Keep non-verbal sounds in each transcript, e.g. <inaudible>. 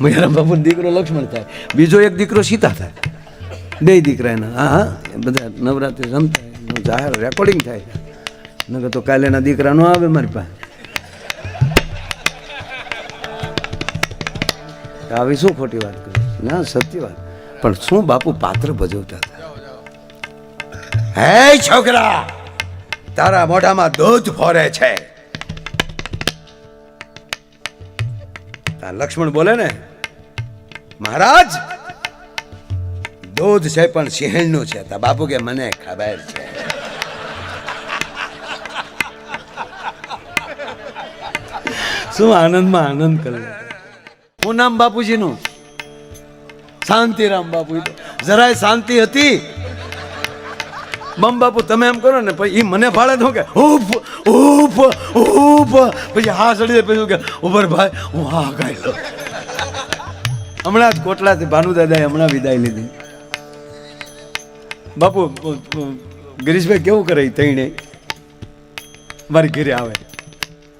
મયારામ બાપુનો દીકરો લક્ષ્મણ થાય. બીજો એક દીકરો સીતા થાય. બે દીકરા એના હા. હા બધા નવરાત્રિ રમતા જાહેર રેકોર્ડિંગ થાય. નકર તો કાલે એના દીકરા નો આવે મારી પાસે. આવી શું ખોટી વાત કરી? ના, સત્ય વાત. પણ શું બાપુ પાત્ર ભજવતા હતા? હે છોકરા! તારા મોઢામાં દૂધ ફોરે છે. લક્ષ્મણ બોલે ને મહારાજ, દૂધ છે પણ સિંહણનું છે. બાપુ કે મને ખબર છે. શું આનંદમાં આનંદ કરે હું નામ બાપુજીનું? શાંતિરામ બાપુ જરાય શાંતિ હતી? બમ બાપુ, તમે એમ કરો ને, પછી એ મને ફાળે તો કે, ઉફ ઉફ ઉફ. પછી હા સડી જાય, પછી કે, ઉભર ભાઈ, હું હા ગાઈ હમણાં જ કોટલાથી ભાનુદાદાએ હમણાં વિદાય લીધી. બાપુ ગિરીશભાઈ કેવું કરે તઈને મારી ઘરે આવે.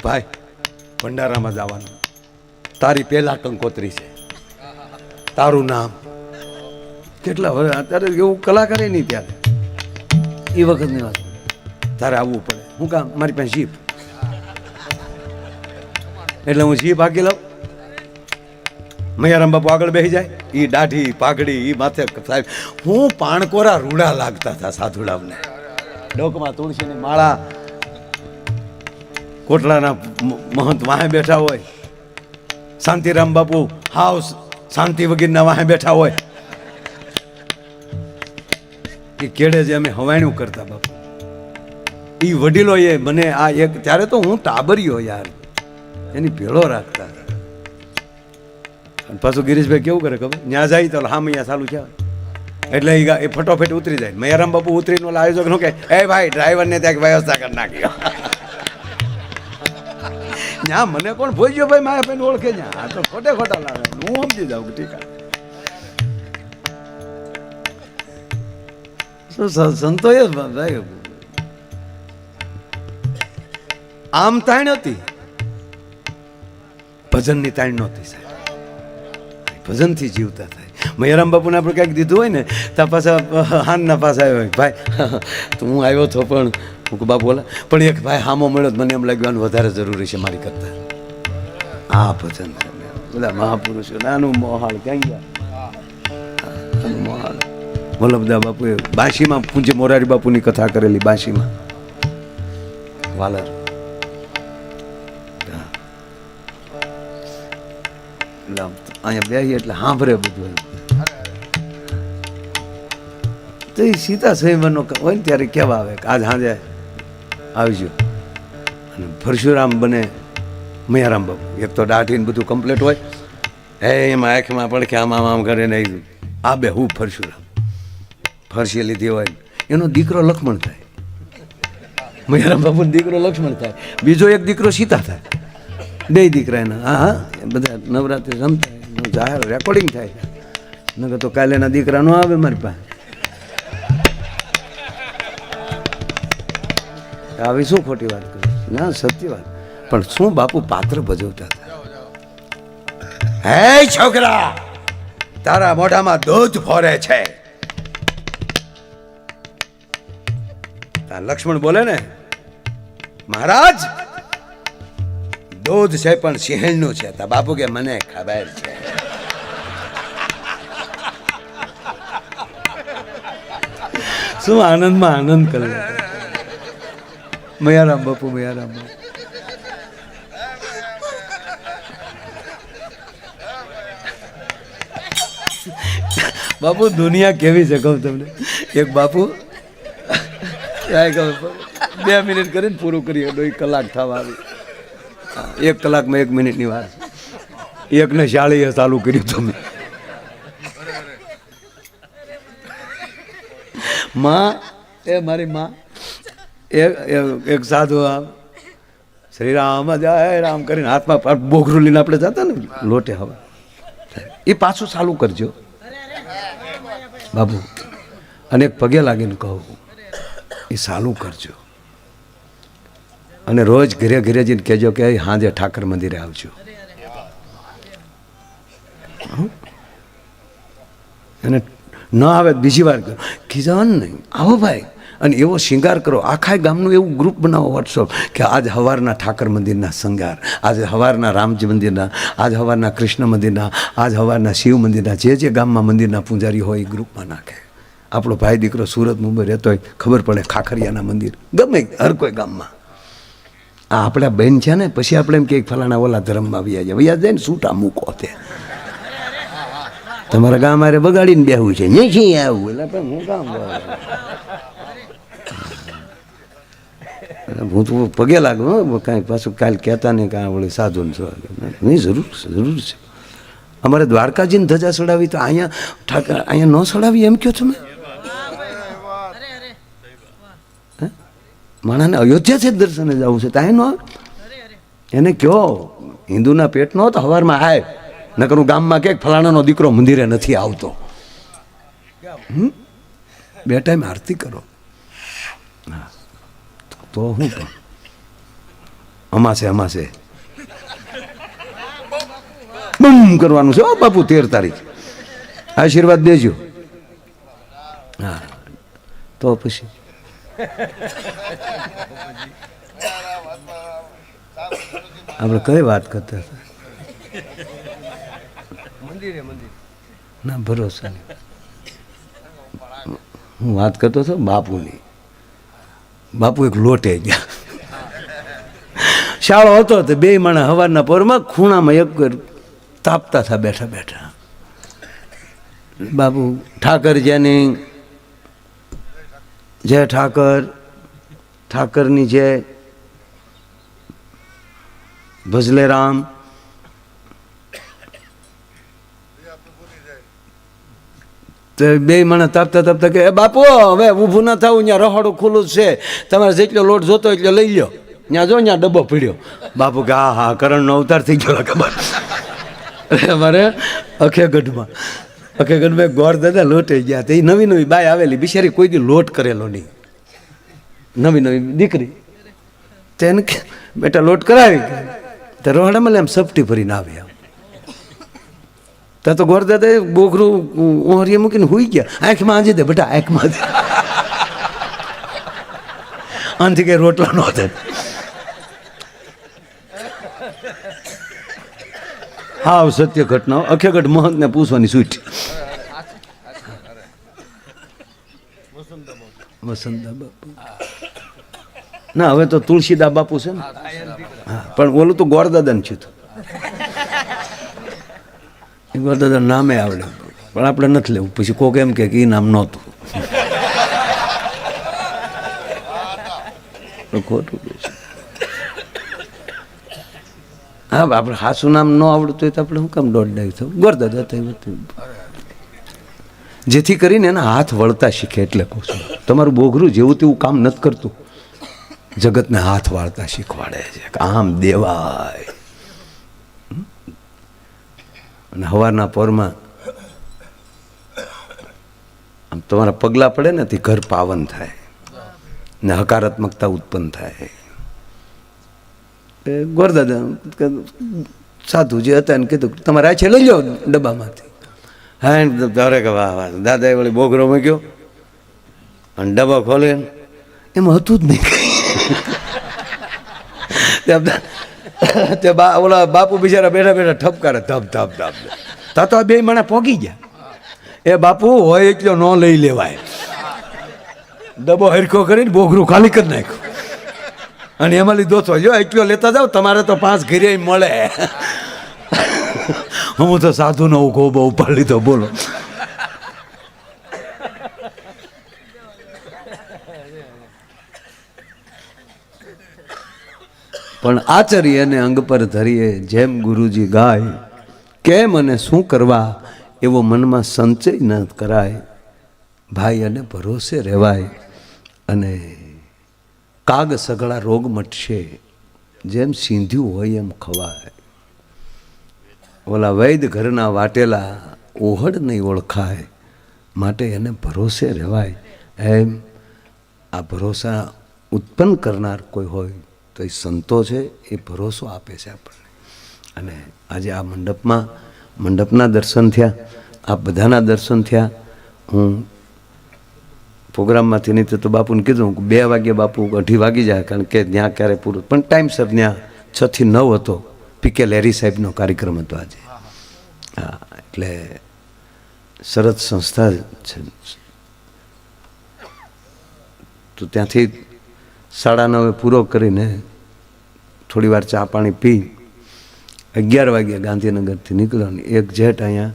ભાઈ ભંડારામાં જવાનું. તારી પહેલા કંકોત્રી છે. તારું નામ. કેટલા વર્ષ અત્યારે એવું કલાકાર નહીં ત્યારે. એ વખતની વાત. તારે આવવું પડે. હું કામ મારી પાસે જીપ. એટલે હું જીપ હાકી લઉં મૈયારામ બાપુ આગળ બેસી જાય. એ દાઢી, પાઘડી એ માથે સાહેબ. હું પાણકોરા રૂડા લાગતા હતા સાધુડાવને. ડોકમાં તુલસીની માળા, કોટલાના મહંત વાહે બેઠા હોય. શાંતિરામ બાપુ હાવ શાંતિ વગીરના વાહે બેઠા હોય. એ કેડે જે અમે હવાયણું કરતા બાપુ. એ વડીલોએ મને આ એક, ત્યારે તો હું ટાબરિયો યાર. એની ભેળો રાખતા અને પાછું ગિરીશભાઈ કેવું કરે ખબર? ત્યાં જાય તો હા અહીંયા ચાલુ છે એટલે એ એ ફટોફટ ઉતરી જાય. મૈયારામ બાપુ ઉતરીને ઓલા આયોજકનું કે એ ભાઈ ડ્રાઈવરને ત્યાં વ્યવસ્થા કરી નાખ્યો. ના મને કોણ ભોજ્યો ભાઈ મારા ભાઈ ઓળખે ત્યાં આ તો ખોટે ખોટા લાવે. હું સમજી જાઉં ઠીક શું સ- સંતોએ ભાઈ. આમ તાણ હતી. ભજનની તાણ નહોતી સાહેબ. ભજનથી જીવતા થાય. મયારામ બાપુને આપણે કાંઈક દીધું હોય ને ત્યાં પાછા હાનના પાસે આવ્યો હોય. ભાઈ, <laughs> તો હું આવ્યો તો પણ, હું બાપુ બોલા પણ એક ભાઈ હામો મળ્યો મને એમ લાગ્યું વધારે જરૂરી છે મારી કરતા. આ ભજન છે બધા મહાપુરુષો, નાનું મોહાળ ક્યાં ગયા? મોહાળ વલ્લભદા બાપુએ બાંશીમાં પૂજ્ય મોરારી બાપુની કથા કરેલી બાંશીમાં. વાલર. હા. અહીંયા બેહી એટલે સાંભળે બધું તો એ સીતા સ્વયંવરનો હોય ને ત્યારે કેવા આવે કે આજ સાંજે આવજો. અને પરશુરામ બને મયારામ બાપુ. એક તો દાઢી ને બધું કમ્પ્લીટ હોય. હે, એમાં આંખમાં પડખે આમ આમ આમ કરે ને આ બે હું પરશુરામ. ફરસી લીધી હોય એનો દીકરો લક્ષ્મણ થાય. મયારામ બાપુનો દીકરો લક્ષ્મણ થાય. બીજો એક દીકરો સીતા થાય. બે દીકરા એના હા હા બધા નવરાત્રિ રમતા જાહેર રેકોર્ડિંગ થાય નકર તો કાલે એના દીકરા નો આવે મારી પાસે. આવી શું ખોટી વાત કરી? ના, સત્ય વાત. પણ શું બાપુ પાત્ર ભજવતા હતા? હે છોકરા, તારા મોઢામાં દૂધ ફોરે છે. લક્ષ્મણ બોલે ને, મહારાજ, દૂધ છે પણ સિંહણનું છે. તા બાપુ કે મને ખબર છે. શું આનંદમાં આનંદ કરે? મયારામ બાપુ મયારામ બાપુ. બાપુ, દુનિયા કેવી છે કહું તમને? એક બાપુ બે મિનિટ કરીને પૂરું કરીએ એક કલાક થવા આવી. એક કલાકમાં એક મિનિટની વાત. એકને શાળીએ ચાલુ કર્યું તમે. માં એ મારી માં. એક એક- સાધુ આમ શ્રી રામ જય રામ કરીને હાથમાં બોઘરું લઈને આપણે જતા ને લોટે હવે. એ પાછું ચાલુ કરજો. બાબુ અને એક પગે લાગીને કહું એ ચાલુ કરજો. અને રોજ ઘરે ઘરે જઈને કહેજો કે હાંજે ઠાકર મંદિરે આવજો. અને ન આવે બીજી વાર કરો. ખીજાવાનું નહીં, આવો ભાઈ. અને એવો શિંગાર કરો. આખા ગામનું એવું ગ્રુપ બનાવો વોટ્સઅપ કે આજ હવારના ઠાકર મંદિરના શંગાર આજે હવારના રામજી મંદિરના, આજ હવારના કૃષ્ણ મંદિરના, આજ હવારના શિવ મંદિરના, જે જે ગામમાં મંદિરના પૂજારી હોય એ ગ્રુપમાં નાખે. આપણો ભાઈ દીકરો સુરત મુંબઈ રહેતો હોય, ખબર પડે ખાખરિયાના મંદિર. ગમે હર કોઈ ગામમાં. આ આપણા બેન છે ને, પછી આપણે એમ કે ફલાણા ઓલા ધર્મમાં વ્યા જાય. વ્યા જાય ને સૂટા મૂકો તે. તમારા ગામ મારે બગાડીને બેહવું છે. નહીં આવું? એટલે પણ હું કામ એટલે હું તો પગે લાગુ કાંઈ પાછું કાલ કહેતા નહીં કાંઈ વળી સાધુ નહીં, જરૂર જરૂર છે. અમારે દ્વારકાજીને ધજા ચડાવી તો અહીંયા ઠાકર, અહીંયા ન ચડાવી એમ કહો તમે? માણાને અયોધ્યા જ દર્શને જવું છે ત્યાં ન આવે? એને કહો, હિન્દુના પેટનો તો હવારમાં આય. નકર હું ગામમાં કે ફલાણાનો દીકરો મંદિરે નથી આવતો? બે ટાઈમ આરતી કરો. તો હું પણ. અમાસે અમાસે. બમ કરવાનું છે. બાપુ, તેર તારીખ. આશીર્વાદ દેજો. હા. તો પછી. આપણે કઈ વાત કરતા હતા? ના, ભરોસા નહીં. હું વાત કરતો હતો બાપુની. બાપુ એક લોટે ગયા. શાળો હતો તો બે માણા હવારના પોરમાં ખૂણામાં એક તાપતા હતા બેઠા બેઠા. બાપુ ઠાકર જેની જય ઠાકર, ઠાકરની જય, ભજલે રામ તો બે મને તાપતા તાપતા કે "એ બાપુ, હવે ઊભું ના થવું ત્યાં રહોડું ખુલ્લું છે. તમારે જેટલો લોટ જોતો એટલો લઈ લો ત્યાં જો ત્યાં ડબ્બો પીડ્યો. બાપુ કે હા હા કરણનો અવતાર થઈ ગયો ખબર અમારે અખેગઢમાં અખેગઢમાં એક ગોર દાદા લોટે ગયા તે નવી નવી બાય આવેલી, બિચારી કોઈ દી લોટ કરેલો નહીં. નવી નવી દીકરી. તેને બેટા, લોટ કરાવી. તો રોહડામાં એમ સપટી ભરીને આવે આમ ત્યાં તો ગોરદાદા બોકરું ઓહરીએ મૂકીને હુઈ ગયા. આંખમાં આંજી દે બેટા આંખમાં આનથી કઈ રોટલા નો થાય. હાવ સત્ય ઘટના અખેગઢ મહંતને પૂછવાની બાપુ. ના, હવે તો તુલસીદા બાપુ છે ને? પણ ઓલું તો ગોરદાદાને થયું ગોરદાદા નામે આવડે. પણ આપણે નથી લેવું. પછી કોક એમ કે એ નામ નહોતું. ખોટું હા આપણે હાસું નામ ન આવડતું હોય તો આપણે શું કામ દોઢ ડાયું થયું ગોરદાદા થયું જેથી કરીને એના હાથ વળતા શીખે, એટલે કહું છું. તમારું બોઘરું જેવું તેવું કામ નથી કરતું. જગતને હાથ વાળતા શીખવાડે છે. આમ દેવાય હમ? અને હવારના પોરમાં આમ તમારા પગલાં પડે ને તે ઘર પાવન થાય. ને હકારાત્મકતા ઉત્પન્ન થાય. ગોરદાદા સાધુ જે હતા એને કીધું તમારે આ છે, લઈ જાઓ ડબ્બામાંથી. હા ધારે કે વાહ વાહ. દાદાએ વળી બોગરો મૂક્યો અને ડબ્બા ખોલે એમાં હતું જ નહીં. <laughs> <laughs> તે બા ઓલા બાપુ બિચારા બેઠા બેઠા ઠપકારે ધબ ધબ ધબ તા તો બે માણા પોગી ગયા. એ બાપુ, હોય એટલો ન લઈ લેવાય. ડબ્બો હરખો કરીને બોગરું ખાલી કરી નાખ્યું. અને એમાં લીધો તો જો એટલો લેતા જાઓ, તમારે તો પાંચ ઘરે મળે. <laughs> હું તો સાધુનો ઊભો બહુ ઉપાડી લીધો, બોલો. પણ આચરી અને અંગ પર ધરીએ, જેમ ગુરુજી ગાય, કેમ અને શું કરવા? એવો મનમાં સંચય ન કરાય. ભાઈ અને ભરોસે રહેવાય અને કાગ સગળા રોગ મટશે. જેમ સિંધ્યું હોય એમ ખવાય. ઓલા વૈદ ઘરના વાટેલા ઓહડ નહીં ઓળખાય. માટે એને ભરોસે રહેવાય. એમ આ ભરોસા ઉત્પન્ન કરનાર કોઈ હોય તો એ સંતો છે એ ભરોસો આપે છે આપણને. અને આજે આ મંડપમાં, મંડપના દર્શન થયા, આ બધાના દર્શન થયા. હું પ્રોગ્રામમાંથી નહીં તો બાપુને કીધું બે વાગે બાપુ અઢી વાગી જાય કારણ કે ત્યાં ક્યારે પૂરું. પણ ટાઈમસર ત્યાં છથી નવ હતો. પીકે લેરી સાહેબનો કાર્યક્રમ હતો આજે. હા, એટલે સરસ સંસ્થા છે. તો ત્યાંથી સાડા નવે પૂરો કરીને થોડી વાર ચા પાણી પી અગિયાર વાગ્યા ગાંધીનગરથી નીકળ્યો એક જેટ અહીંયા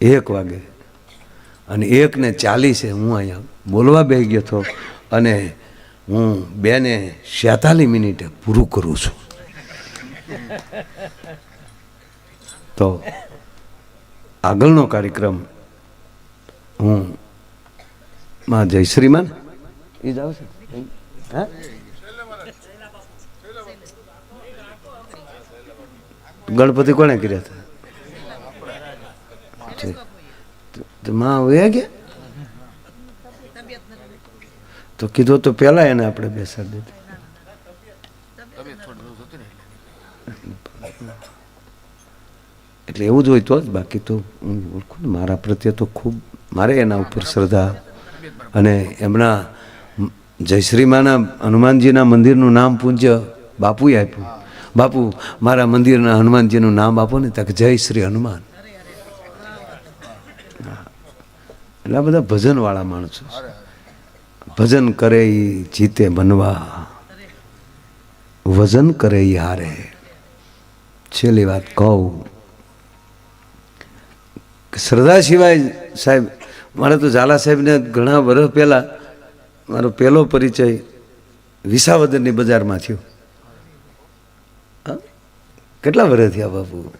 એક વાગે અને એકને ચાલીસે હું અહીંયા બોલવા બે ગયો હતો અને હું બેને છેતાલીસ મિનિટે પૂરું કરું છું. તો આગળનો કાર્યક્રમ હું માં જયશ્રીમાં એ જ આવશે? ગણપતિ કોણે કર્યા હતા? માં વયા ગયા તો કીધું તો પેલા એને આપણે બેસાડી દીધી. એટલે એવું જ હોય તો જ બાકી તો હું ઓળખું મારા પ્રત્યે તો ખૂબ, મારે એના ઉપર શ્રદ્ધા અને એમના જયશ્રીમાના હનુમાનજીના મંદિરનું નામ પૂજ્ય બાપુએ આપ્યું. બાપુ, મારા મંદિરના હનુમાનજીનું નામ આપો ને તક જય શ્રી હનુમાન. એટલે આ બધા ભજનવાળા માણસો ભજન કરે ઈ, જીતે બનવા વજન કરે હારે. છેલ્લી વાત કહું શ્રદ્ધા સિવાય સાહેબ, મારે તો ઝાલા સાહેબને ઘણા વર્ષ પહેલાં મારો પહેલો પરિચય વિસાવદરની બજારમાં થયો? કેટલા વર્ષ થયા બાપુ?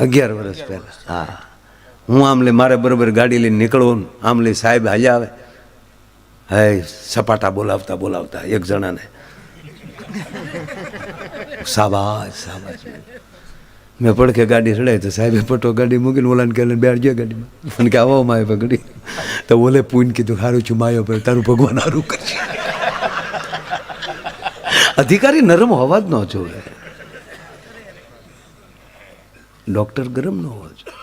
અગિયાર વર્ષ પહેલાં. હા. હું આમલે મારે બરાબર ગાડી લઈને નીકળવું ને આમ સાહેબ હાલ્યા આવે. હે, સપાટા બોલાવતા બોલાવતા એક જણાને. સાબાશ સાબાશ. મેં પડખે ગાડી રડાય તો સાહેબે પટો ગાડી મૂકીને ઓલાને કહે બેઠ ગયો ગાડીમાં. મને કે, આવો માય ગાડી તો ઓલે પૂન કીધું સારું છું, માયો પર તારું ભગવાન સારું કરશે. અધિકારી નરમ હોવા જ ન જોવે. ડૉક્ટર ગરમ ન હોવા જોઈએ